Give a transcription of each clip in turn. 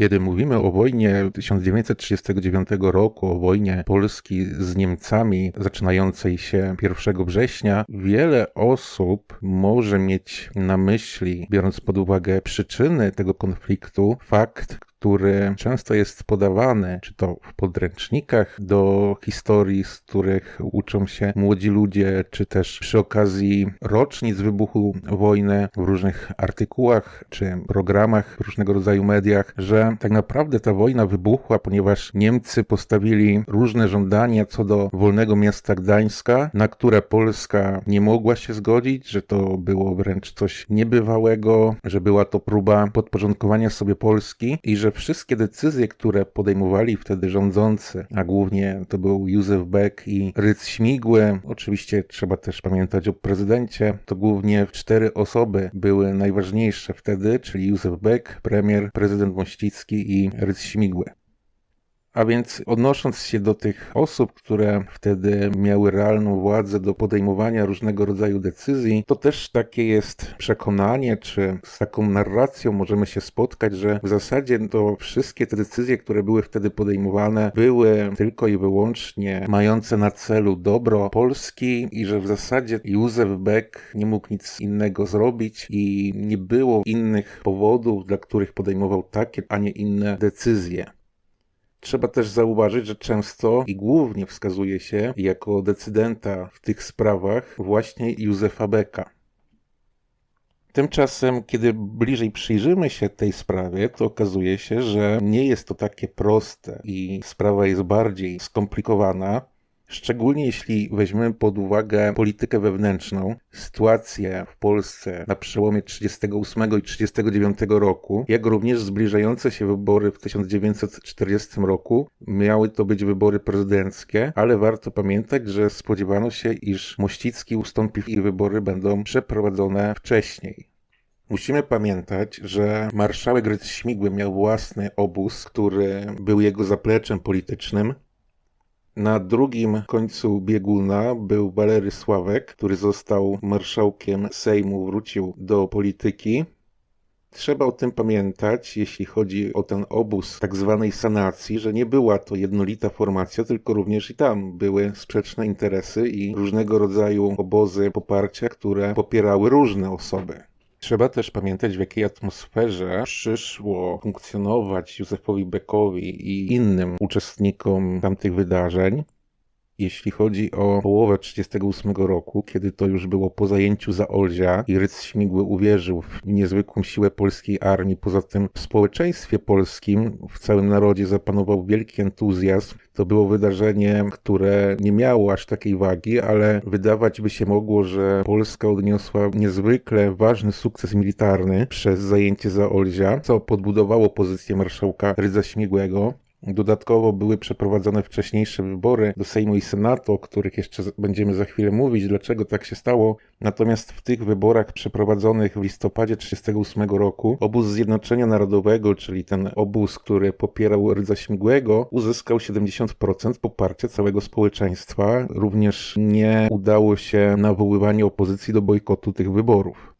Kiedy mówimy o wojnie 1939 roku, o wojnie Polski z Niemcami zaczynającej się 1 września, wiele osób może mieć na myśli, biorąc pod uwagę przyczyny tego konfliktu, fakt, który często jest podawany, czy to w podręcznikach do historii, z których uczą się młodzi ludzie, czy też przy okazji rocznic wybuchu wojny w różnych artykułach czy programach, w różnego rodzaju mediach, że tak naprawdę ta wojna wybuchła, ponieważ Niemcy postawili różne żądania co do wolnego miasta Gdańska, na które Polska nie mogła się zgodzić, że to było wręcz coś niebywałego, że była to próba podporządkowania sobie Polski i że wszystkie decyzje, które podejmowali wtedy rządzący, a głównie to był Józef Beck i Rydz Śmigły, oczywiście trzeba też pamiętać o prezydencie, to głównie cztery osoby były najważniejsze wtedy, czyli Józef Beck, premier, prezydent Mościcki i Rydz Śmigły. A więc odnosząc się do tych osób, które wtedy miały realną władzę do podejmowania różnego rodzaju decyzji, to też takie jest przekonanie, czy z taką narracją możemy się spotkać, że w zasadzie to wszystkie te decyzje, które były wtedy podejmowane, były tylko i wyłącznie mające na celu dobro Polski i że w zasadzie Józef Beck nie mógł nic innego zrobić i nie było innych powodów, dla których podejmował takie, a nie inne decyzje. Trzeba też zauważyć, że często i głównie wskazuje się jako decydenta w tych sprawach właśnie Józefa Beka. Tymczasem, kiedy bliżej przyjrzymy się tej sprawie, to okazuje się, że nie jest to takie proste i sprawa jest bardziej skomplikowana. Szczególnie jeśli weźmiemy pod uwagę politykę wewnętrzną, sytuację w Polsce na przełomie 38 i 39 roku, jak również zbliżające się wybory w 1940 roku. Miały to być wybory prezydenckie, ale warto pamiętać, że spodziewano się, iż Mościcki ustąpi i wybory będą przeprowadzone wcześniej. Musimy pamiętać, że marszałek Rydz Śmigły miał własny obóz, który był jego zapleczem politycznym, na drugim końcu bieguna był Walery Sławek, który został marszałkiem Sejmu, wrócił do polityki. Trzeba o tym pamiętać, jeśli chodzi o ten obóz tak zwanej sanacji, że nie była to jednolita formacja, tylko również i tam były sprzeczne interesy i różnego rodzaju obozy poparcia, które popierały różne osoby. Trzeba też pamiętać, w jakiej atmosferze przyszło funkcjonować Józefowi Beckowi i innym uczestnikom tamtych wydarzeń. Jeśli chodzi o połowę 1938 roku, kiedy to już było po zajęciu Zaolzia i Rydz Śmigły uwierzył w niezwykłą siłę polskiej armii, poza tym w społeczeństwie polskim, w całym narodzie zapanował wielki entuzjazm. To było wydarzenie, które nie miało aż takiej wagi, ale wydawać by się mogło, że Polska odniosła niezwykle ważny sukces militarny przez zajęcie Zaolzia, co podbudowało pozycję marszałka Rydza Śmigłego. Dodatkowo były przeprowadzone wcześniejsze wybory do Sejmu i Senatu, o których jeszcze będziemy za chwilę mówić, dlaczego tak się stało. Natomiast w tych wyborach przeprowadzonych w listopadzie 1938 roku obóz Zjednoczenia Narodowego, czyli ten obóz, który popierał Rydza Śmigłego, uzyskał 70% poparcia całego społeczeństwa. Również nie udało się nawoływanie opozycji do bojkotu tych wyborów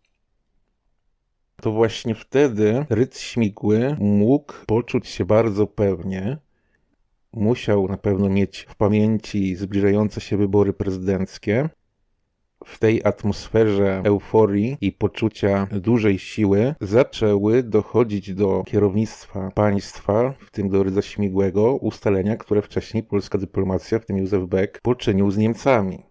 to właśnie wtedy Rydz Śmigły mógł poczuć się bardzo pewnie. Musiał na pewno mieć w pamięci zbliżające się wybory prezydenckie. W tej atmosferze euforii i poczucia dużej siły zaczęły dochodzić do kierownictwa państwa, w tym do Rydza Śmigłego, ustalenia, które wcześniej polska dyplomacja, w tym Józef Beck, poczynił z Niemcami.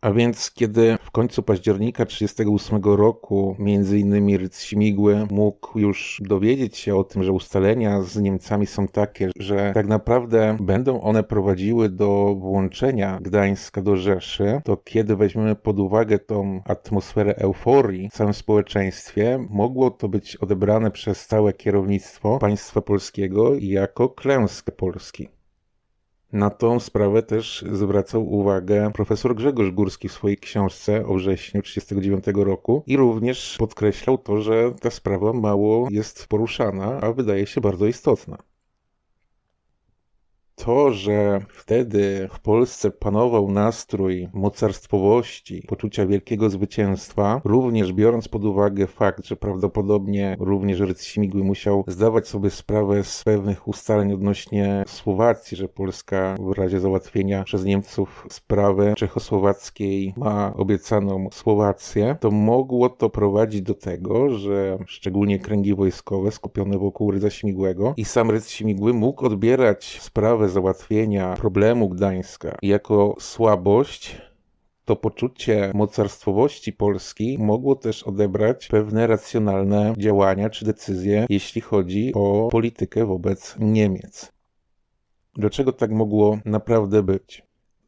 A więc kiedy końcu października 1938 roku innymi Rydz Śmigły mógł już dowiedzieć się o tym, że ustalenia z Niemcami są takie, że tak naprawdę będą one prowadziły do włączenia Gdańska do Rzeszy, to kiedy weźmiemy pod uwagę tą atmosferę euforii w całym społeczeństwie, mogło to być odebrane przez całe kierownictwo państwa polskiego jako klęskę Polski. Na tą sprawę też zwracał uwagę profesor Grzegorz Górski w swojej książce o wrześniu 1939 roku i również podkreślał to, że ta sprawa mało jest poruszana, a wydaje się bardzo istotna. To, że wtedy w Polsce panował nastrój mocarstwowości, poczucia wielkiego zwycięstwa, również biorąc pod uwagę fakt, że prawdopodobnie również Rydz Śmigły musiał zdawać sobie sprawę z pewnych ustaleń odnośnie Słowacji, że Polska w razie załatwienia przez Niemców sprawy czechosłowackiej ma obiecaną Słowację, to mogło to prowadzić do tego, że szczególnie kręgi wojskowe skupione wokół Rydza Śmigłego i sam Rydz Śmigły mógł odbierać sprawę załatwienia problemu Gdańska jako słabość, to poczucie mocarstwowości Polski mogło też odebrać pewne racjonalne działania czy decyzje, jeśli chodzi o politykę wobec Niemiec. Dlaczego tak mogło naprawdę być?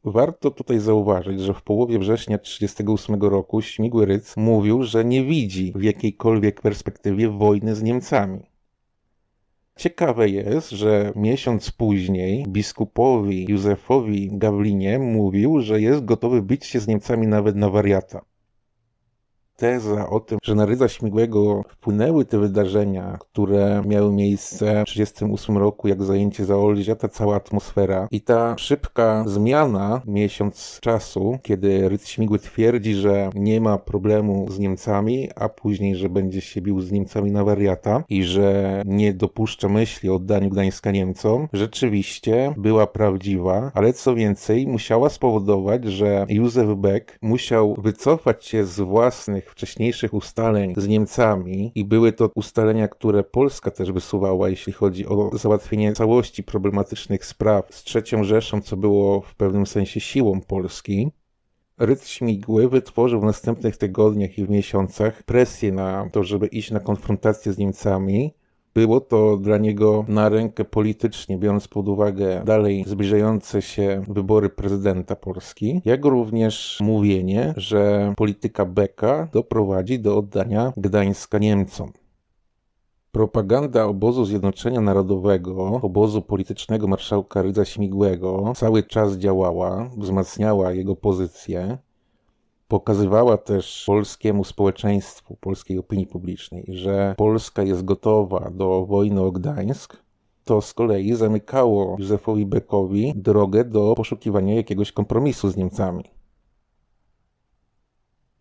Warto tutaj zauważyć, że w połowie września 1938 roku Śmigły Rydz mówił, że nie widzi w jakiejkolwiek perspektywie wojny z Niemcami. Ciekawe jest, że miesiąc później biskupowi Józefowi Gawlinie mówił, że jest gotowy bić się z Niemcami nawet na wariata teza o tym, że na Rydza Śmigłego wpłynęły te wydarzenia, które miały miejsce w 1938 roku, jak zajęcie Zaolzia, ta cała atmosfera i ta szybka zmiana, miesiąc czasu, kiedy Rydz Śmigły twierdzi, że nie ma problemu z Niemcami, a później, że będzie się bił z Niemcami na wariata i że nie dopuszcza myśli o oddaniu Gdańska Niemcom, rzeczywiście była prawdziwa, ale co więcej, musiała spowodować, że Józef Beck musiał wycofać się z własnych wcześniejszych ustaleń z Niemcami i były to ustalenia, które Polska też wysuwała, jeśli chodzi o załatwienie całości problematycznych spraw z trzecią Rzeszą, co było w pewnym sensie siłą Polski. Rydz Śmigły wytworzył w następnych tygodniach i w miesiącach presję na to, żeby iść na konfrontację z Niemcami, było to dla niego na rękę politycznie, biorąc pod uwagę dalej zbliżające się wybory prezydenta Polski, jak również mówienie, że polityka Beka doprowadzi do oddania Gdańska Niemcom. Propaganda obozu Zjednoczenia Narodowego, obozu politycznego marszałka Rydza Śmigłego cały czas działała, wzmacniała jego pozycję, pokazywała też polskiemu społeczeństwu, polskiej opinii publicznej, że Polska jest gotowa do wojny o Gdańsk, to z kolei zamykało Józefowi Beckowi drogę do poszukiwania jakiegoś kompromisu z Niemcami.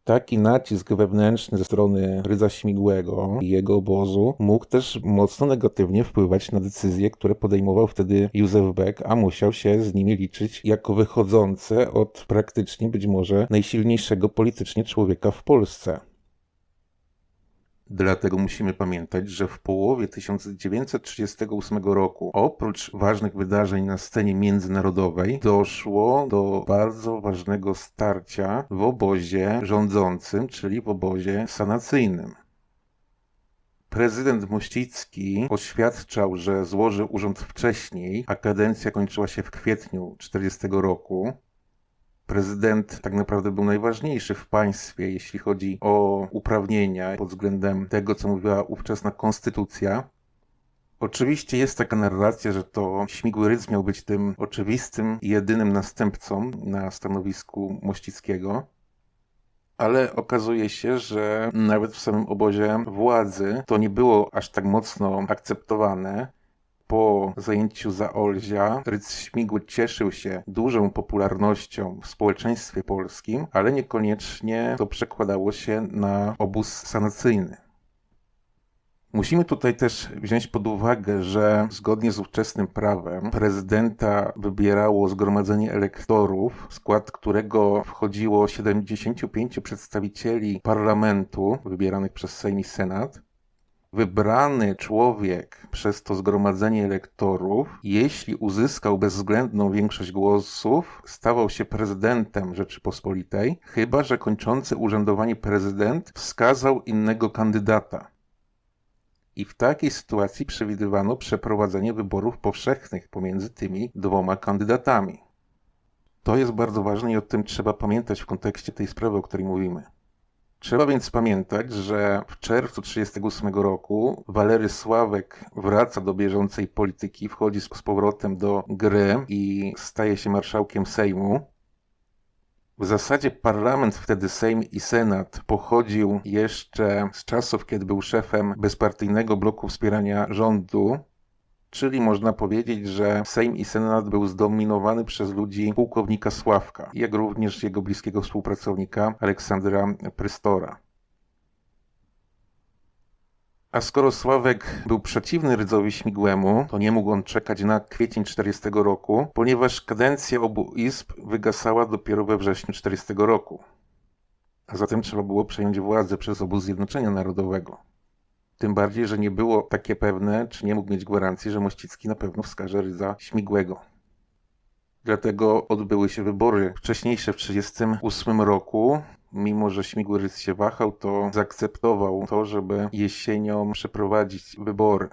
Taki nacisk wewnętrzny ze strony Rydza Śmigłego i jego obozu mógł też mocno negatywnie wpływać na decyzje, które podejmował wtedy Józef Beck, a musiał się z nimi liczyć jako wychodzące od praktycznie być może najsilniejszego politycznie człowieka w Polsce. Dlatego musimy pamiętać, że w połowie 1938 roku, oprócz ważnych wydarzeń na scenie międzynarodowej, doszło do bardzo ważnego starcia w obozie rządzącym, czyli w obozie sanacyjnym. Prezydent Mościcki oświadczał, że złoży urząd wcześniej, a kadencja kończyła się w kwietniu 1940 roku prezydent tak naprawdę był najważniejszy w państwie, jeśli chodzi o uprawnienia pod względem tego, co mówiła ówczesna konstytucja. Oczywiście jest taka narracja, że to Śmigły Rydz miał być tym oczywistym i jedynym następcą na stanowisku Mościckiego, ale okazuje się, że nawet w samym obozie władzy to nie było aż tak mocno akceptowane po zajęciu za Olzia Rydz Śmigły cieszył się dużą popularnością w społeczeństwie polskim, ale niekoniecznie to przekładało się na obóz sanacyjny. Musimy tutaj też wziąć pod uwagę, że zgodnie z ówczesnym prawem prezydenta wybierało zgromadzenie elektorów, w skład którego wchodziło 75 przedstawicieli parlamentu wybieranych przez Sejm i Senat wybrany człowiek przez to zgromadzenie elektorów, jeśli uzyskał bezwzględną większość głosów, stawał się prezydentem Rzeczypospolitej, chyba że kończący urzędowanie prezydent wskazał innego kandydata. I w takiej sytuacji przewidywano przeprowadzenie wyborów powszechnych pomiędzy tymi dwoma kandydatami. To jest bardzo ważne i o tym trzeba pamiętać w kontekście tej sprawy, o której mówimy. Trzeba więc pamiętać, że w czerwcu 1938 roku Walery Sławek wraca do bieżącej polityki, wchodzi z powrotem do gry i staje się marszałkiem Sejmu. W zasadzie parlament, wtedy Sejm i Senat, pochodził jeszcze z czasów, kiedy był szefem bezpartyjnego bloku wspierania rządu, Czyli można powiedzieć, że Sejm i Senat był zdominowany przez ludzi pułkownika Sławka, jak również jego bliskiego współpracownika Aleksandra Prystora. A skoro Sławek był przeciwny Rydzowi Śmigłemu, to nie mógł on czekać na kwiecień 40 roku, ponieważ kadencja obu izb wygasała dopiero we wrześniu 40 roku. A zatem trzeba było przejąć władzę przez obóz Zjednoczenia Narodowego. Tym bardziej, że nie było takie pewne, czy nie mógł mieć gwarancji, że Mościcki na pewno wskaże Rydza Śmigłego. Dlatego odbyły się wybory wcześniejsze w 1938 roku. Mimo, że Śmigły Rydz się wahał, to zaakceptował to, żeby jesienią przeprowadzić wybory.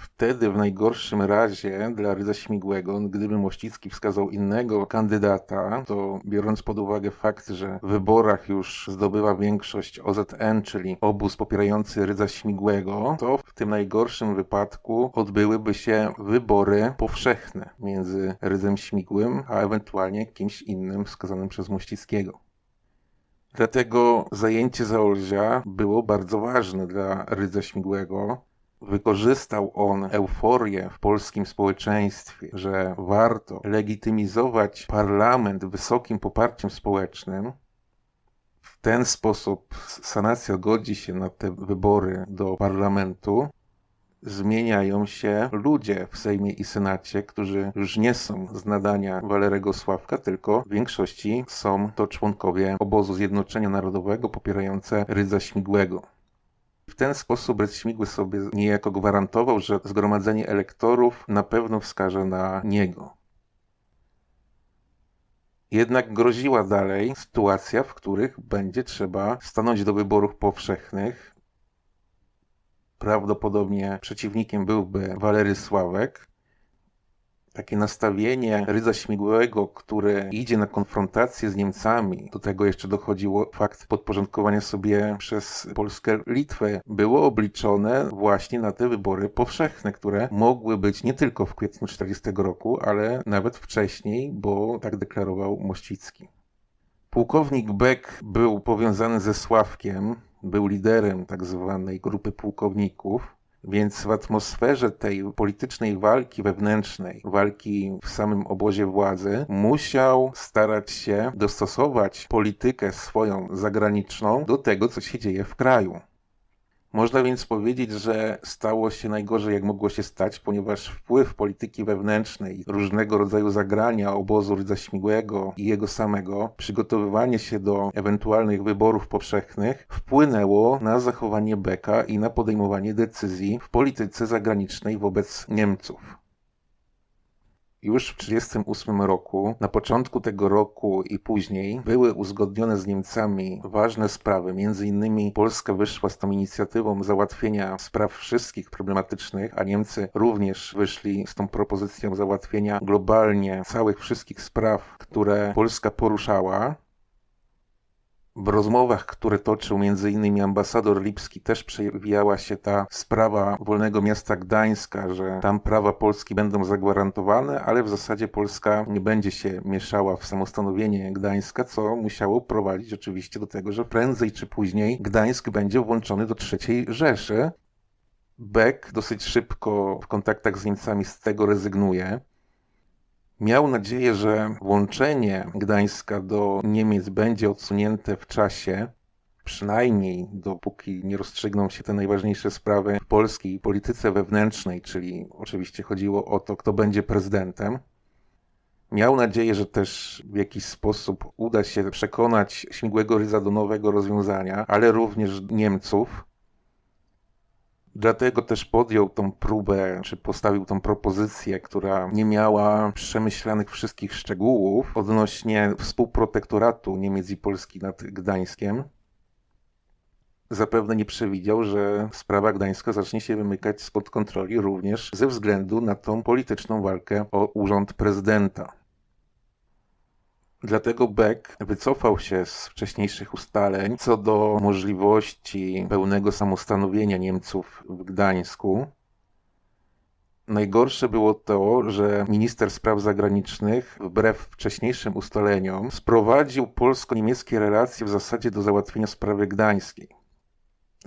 Wtedy w najgorszym razie dla Rydza Śmigłego, gdyby Mościcki wskazał innego kandydata, to biorąc pod uwagę fakt, że w wyborach już zdobywa większość OZN, czyli obóz popierający Rydza Śmigłego, to w tym najgorszym wypadku odbyłyby się wybory powszechne między Rydzem Śmigłym, a ewentualnie kimś innym wskazanym przez Mościckiego. Dlatego zajęcie Zaolzia było bardzo ważne dla Rydza Śmigłego, Wykorzystał on euforię w polskim społeczeństwie, że warto legitymizować parlament wysokim poparciem społecznym. W ten sposób sanacja godzi się na te wybory do parlamentu. Zmieniają się ludzie w Sejmie i Senacie, którzy już nie są z nadania Walerego Sławka, tylko w większości są to członkowie obozu Zjednoczenia Narodowego popierające Rydza Śmigłego. W ten sposób Rydz Śmigły sobie niejako gwarantował, że zgromadzenie elektorów na pewno wskaże na niego. Jednak groziła dalej sytuacja, w których będzie trzeba stanąć do wyborów powszechnych. Prawdopodobnie przeciwnikiem byłby Walery Sławek, takie nastawienie Rydza Śmigłego, które idzie na konfrontację z Niemcami, do tego jeszcze dochodziło fakt podporządkowania sobie przez Polskę Litwę, było obliczone właśnie na te wybory powszechne, które mogły być nie tylko w kwietniu 40 roku, ale nawet wcześniej, bo tak deklarował Mościcki. Pułkownik Beck był powiązany ze Sławkiem, był liderem tak zwanej grupy pułkowników, więc w atmosferze tej politycznej walki wewnętrznej, walki w samym obozie władzy, musiał starać się dostosować politykę swoją zagraniczną do tego, co się dzieje w kraju. Można więc powiedzieć, że stało się najgorzej, jak mogło się stać, ponieważ wpływ polityki wewnętrznej, różnego rodzaju zagrania obozu Rydza Śmigłego i jego samego, przygotowywanie się do ewentualnych wyborów powszechnych wpłynęło na zachowanie Beka i na podejmowanie decyzji w polityce zagranicznej wobec Niemców. Już w 1938 roku, na początku tego roku i później, były uzgodnione z Niemcami ważne sprawy. Między innymi Polska wyszła z tą inicjatywą załatwienia spraw wszystkich problematycznych, a Niemcy również wyszli z tą propozycją załatwienia globalnie całych wszystkich spraw, które Polska poruszała. W rozmowach, które toczył m.in. ambasador Lipski, też przewijała się ta sprawa wolnego miasta Gdańska, że tam prawa Polski będą zagwarantowane, ale w zasadzie Polska nie będzie się mieszała w samostanowienie Gdańska, co musiało prowadzić oczywiście do tego, że prędzej czy później Gdańsk będzie włączony do III Rzeszy. Beck dosyć szybko w kontaktach z Niemcami z tego rezygnuje. Miał nadzieję, że włączenie Gdańska do Niemiec będzie odsunięte w czasie, przynajmniej dopóki nie rozstrzygną się te najważniejsze sprawy w polskiej polityce wewnętrznej, czyli oczywiście chodziło o to, kto będzie prezydentem. Miał nadzieję, że też w jakiś sposób uda się przekonać Śmigłego Ryza do nowego rozwiązania, ale również Niemców, Dlatego też podjął tą próbę, czy postawił tą propozycję, która nie miała przemyślanych wszystkich szczegółów odnośnie współprotektoratu Niemiec i Polski nad Gdańskiem. Zapewne nie przewidział, że sprawa gdańska zacznie się wymykać spod kontroli również ze względu na tą polityczną walkę o urząd prezydenta. Dlatego Beck wycofał się z wcześniejszych ustaleń co do możliwości pełnego samostanowienia Niemców w Gdańsku. Najgorsze było to, że minister spraw zagranicznych, wbrew wcześniejszym ustaleniom, sprowadził polsko-niemieckie relacje w zasadzie do załatwienia sprawy gdańskiej.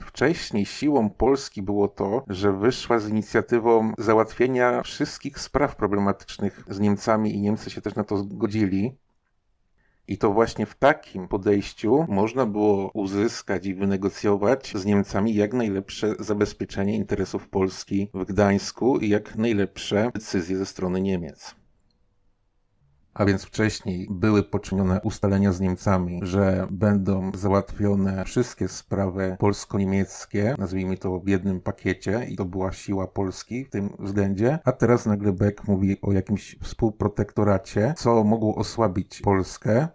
Wcześniej siłą Polski było to, że wyszła z inicjatywą załatwienia wszystkich spraw problematycznych z Niemcami i Niemcy się też na to zgodzili. I to właśnie w takim podejściu można było uzyskać i wynegocjować z Niemcami jak najlepsze zabezpieczenie interesów Polski w Gdańsku i jak najlepsze decyzje ze strony Niemiec a więc wcześniej były poczynione ustalenia z Niemcami, że będą załatwione wszystkie sprawy polsko-niemieckie, nazwijmy to w jednym pakiecie i to była siła Polski w tym względzie, a teraz nagle Beck mówi o jakimś współprotektoracie, co mogło osłabić Polskę,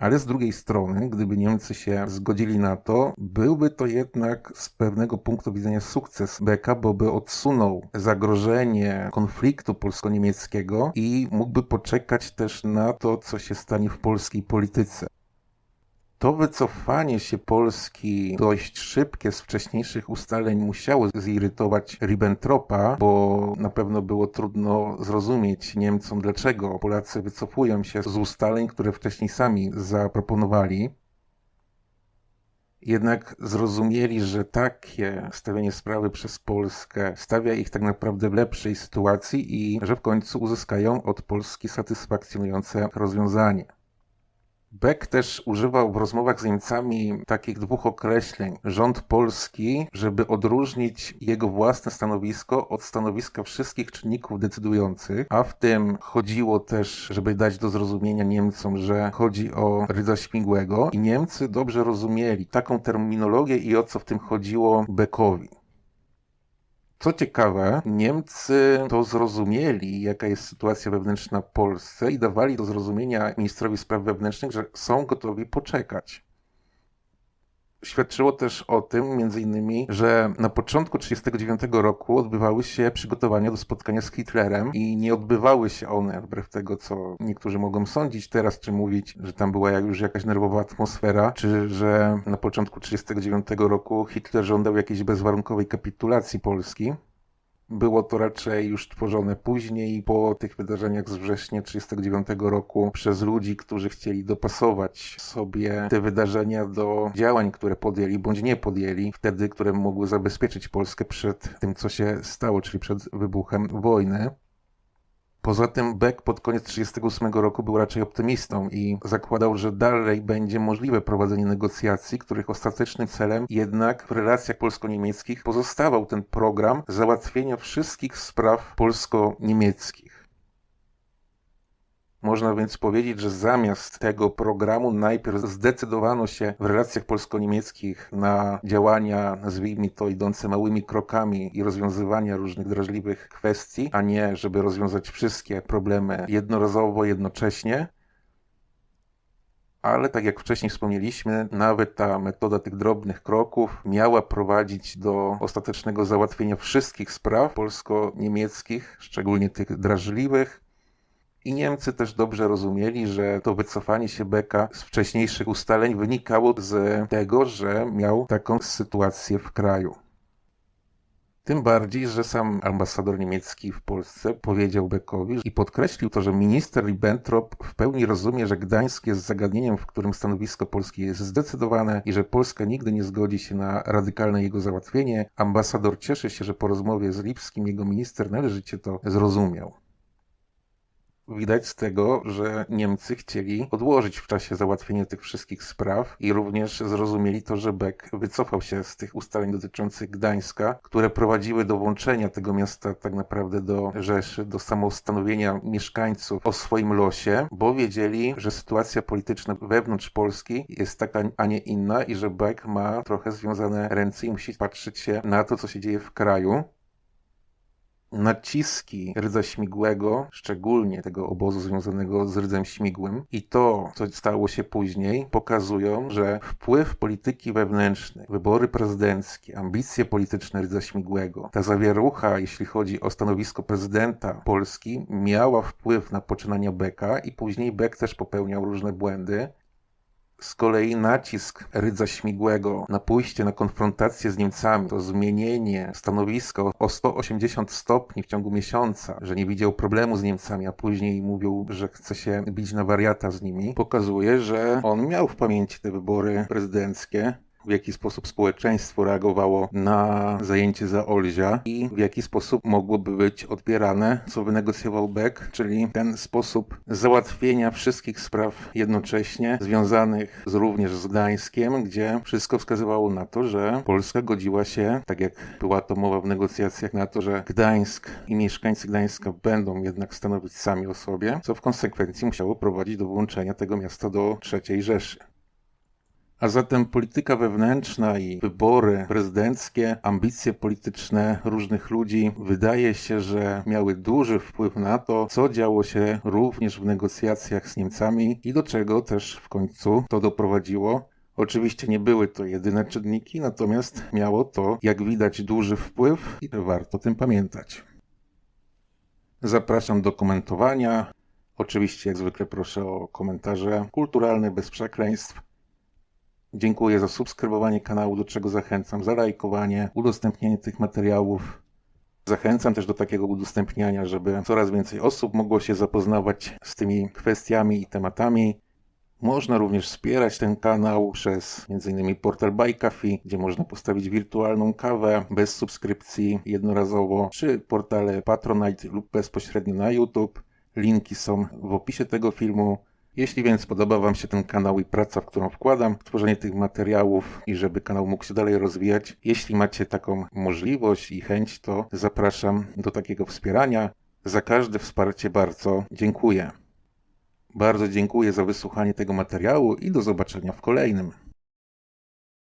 ale z drugiej strony, gdyby Niemcy się zgodzili na to, byłby to jednak z pewnego punktu widzenia sukces Beka, bo by odsunął zagrożenie konfliktu polsko-niemieckiego i mógłby poczekać też na to, co się stanie w polskiej polityce. To wycofanie się Polski dość szybkie z wcześniejszych ustaleń musiało zirytować Ribbentropa, bo na pewno było trudno zrozumieć Niemcom, dlaczego Polacy wycofują się z ustaleń, które wcześniej sami zaproponowali. Jednak zrozumieli, że takie stawianie sprawy przez Polskę stawia ich tak naprawdę w lepszej sytuacji i że w końcu uzyskają od Polski satysfakcjonujące rozwiązanie. Beck też używał w rozmowach z Niemcami takich dwóch określeń. Rząd polski, żeby odróżnić jego własne stanowisko od stanowiska wszystkich czynników decydujących, a w tym chodziło też, żeby dać do zrozumienia Niemcom, że chodzi o Rydza Śmigłego i Niemcy dobrze rozumieli taką terminologię i o co w tym chodziło Beckowi. Co ciekawe, Niemcy to zrozumieli, jaka jest sytuacja wewnętrzna w Polsce i dawali do zrozumienia ministrowi spraw wewnętrznych, że są gotowi poczekać. Świadczyło też o tym, między innymi, że na początku 1939 roku odbywały się przygotowania do spotkania z Hitlerem i nie odbywały się one, wbrew tego, co niektórzy mogą sądzić teraz, czy mówić, że tam była już jakaś nerwowa atmosfera, czy że na początku 1939 roku Hitler żądał jakiejś bezwarunkowej kapitulacji Polski. Było to raczej już tworzone później, po tych wydarzeniach z września 1939 roku, przez ludzi, którzy chcieli dopasować sobie te wydarzenia do działań, które podjęli bądź nie podjęli, wtedy, które mogły zabezpieczyć Polskę przed tym, co się stało, czyli przed wybuchem wojny. Poza tym Beck pod koniec 1938 roku był raczej optymistą i zakładał, że dalej będzie możliwe prowadzenie negocjacji, których ostatecznym celem jednak w relacjach polsko-niemieckich pozostawał ten program załatwienia wszystkich spraw polsko-niemieckich. Można więc powiedzieć, że zamiast tego programu najpierw zdecydowano się w relacjach polsko-niemieckich na działania, nazwijmy to, idące małymi krokami i rozwiązywania różnych drażliwych kwestii, a nie żeby rozwiązać wszystkie problemy jednorazowo, jednocześnie. Ale tak jak wcześniej wspomnieliśmy, nawet ta metoda tych drobnych kroków miała prowadzić do ostatecznego załatwienia wszystkich spraw polsko-niemieckich, szczególnie tych drażliwych, i Niemcy też dobrze rozumieli, że to wycofanie się Beka z wcześniejszych ustaleń wynikało z tego, że miał taką sytuację w kraju. Tym bardziej, że sam ambasador niemiecki w Polsce powiedział Beckowi i podkreślił to, że minister Ribbentrop w pełni rozumie, że Gdańsk jest zagadnieniem, w którym stanowisko Polski jest zdecydowane i że Polska nigdy nie zgodzi się na radykalne jego załatwienie. Ambasador cieszy się, że po rozmowie z Lipskim jego minister należycie to zrozumiał. Widać z tego, że Niemcy chcieli odłożyć w czasie załatwienie tych wszystkich spraw i również zrozumieli to, że Beck wycofał się z tych ustaleń dotyczących Gdańska, które prowadziły do włączenia tego miasta tak naprawdę do Rzeszy, do samostanowienia mieszkańców o swoim losie, bo wiedzieli, że sytuacja polityczna wewnątrz Polski jest taka, a nie inna i że Beck ma trochę związane ręce i musi patrzeć się na to, co się dzieje w kraju naciski rdza śmigłego, szczególnie tego obozu związanego z rdzem śmigłym. I to, co stało się później, pokazują, że wpływ polityki wewnętrznej, wybory prezydenckie, ambicje polityczne rdza śmigłego, ta zawierucha, jeśli chodzi o stanowisko prezydenta Polski, miała wpływ na poczynania Beka i później Beck też popełniał różne błędy, z kolei nacisk Rydza Śmigłego na pójście na konfrontację z Niemcami, to zmienienie stanowiska o 180 stopni w ciągu miesiąca, że nie widział problemu z Niemcami, a później mówił, że chce się bić na wariata z nimi, pokazuje, że on miał w pamięci te wybory prezydenckie w jaki sposób społeczeństwo reagowało na zajęcie za Olzia i w jaki sposób mogłoby być odbierane, co wynegocjował Beck, czyli ten sposób załatwienia wszystkich spraw jednocześnie, związanych z, również z Gdańskiem, gdzie wszystko wskazywało na to, że Polska godziła się, tak jak była to mowa w negocjacjach, na to, że Gdańsk i mieszkańcy Gdańska będą jednak stanowić sami o sobie, co w konsekwencji musiało prowadzić do włączenia tego miasta do III Rzeszy. A zatem polityka wewnętrzna i wybory prezydenckie, ambicje polityczne różnych ludzi wydaje się, że miały duży wpływ na to, co działo się również w negocjacjach z Niemcami i do czego też w końcu to doprowadziło. Oczywiście nie były to jedyne czynniki, natomiast miało to, jak widać, duży wpływ i warto tym pamiętać. Zapraszam do komentowania. Oczywiście, jak zwykle, proszę o komentarze kulturalne, bez przekleństw. Dziękuję za subskrybowanie kanału, do czego zachęcam, za lajkowanie, udostępnienie tych materiałów. Zachęcam też do takiego udostępniania, żeby coraz więcej osób mogło się zapoznawać z tymi kwestiami i tematami. Można również wspierać ten kanał przez m.in. portal Buy Coffee, gdzie można postawić wirtualną kawę bez subskrypcji jednorazowo, czy portale Patronite lub bezpośrednio na YouTube. Linki są w opisie tego filmu. Jeśli więc podoba Wam się ten kanał i praca, w którą wkładam, tworzenie tych materiałów i żeby kanał mógł się dalej rozwijać, jeśli macie taką możliwość i chęć, to zapraszam do takiego wspierania. Za każde wsparcie bardzo dziękuję. Bardzo dziękuję za wysłuchanie tego materiału i do zobaczenia w kolejnym.